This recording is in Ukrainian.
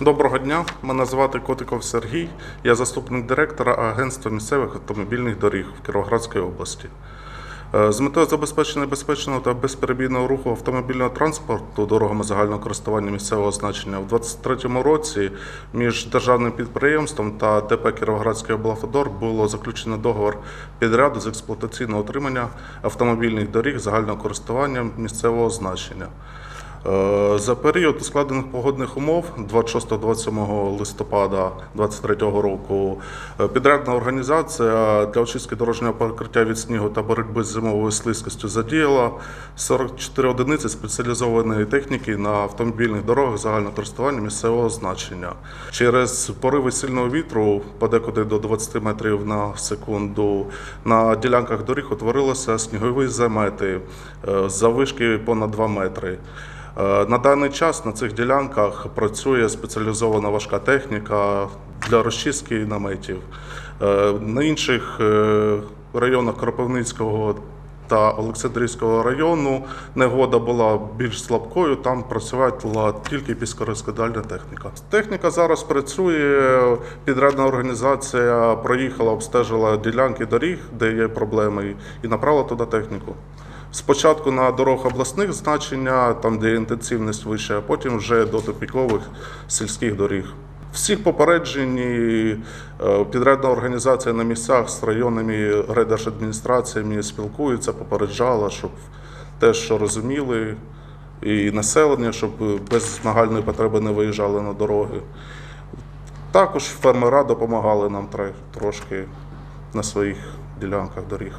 Доброго дня, мене звати Котиков Сергій. Я заступник директора Агентства місцевих автомобільних доріг в Кіровоградській області. Е, З метою забезпечення безпечного та безперебійного руху автомобільного транспорту дорогами загального користування місцевого значення в 2023 році між державним підприємством та ДП Кіровоградський облавтодор було заключено договор підряду з експлуатаційного утримання автомобільних доріг загального користування місцевого значення. Е, За період ускладених погодних умов 26-27 листопада 2023 року е, підрядна організація для очистки дорожнього покриття від снігу та боротьби з зимовою слизькістю задіяла 44 одиниці спеціалізованої техніки на автомобільних дорогах загального користування місцевого значення. Через пориви сильного вітру, подекуди до 20 метрів на секунду, на ділянках доріг утворилися снігові замети е, заввишки понад 2 метри. Е, На даний час на цих ділянках працює спеціалізована важка техніка для розчистки наметів. Е, На інших е, районах Кропивницького та Олександрійського району негода була більш слабкою. Там працювала тільки піскорозкидальна техніка. Техніка зараз працює. Підрядна організація проїхала, обстежила ділянки доріг, де є проблеми, і направила туди техніку. Спочатку на дорог обласних значення, там де інтенсивність вища, а потім вже до тупікових сільських доріг. Всіх попереджені е, підрядна організація на місцях з районними райдержадміністраціями спілкується, попереджала, щоб теж що розуміли, і населення, щоб без нагальної потреби не виїжджали на дороги. Також фермера допомагали нам трошки на своїх ділянках доріг.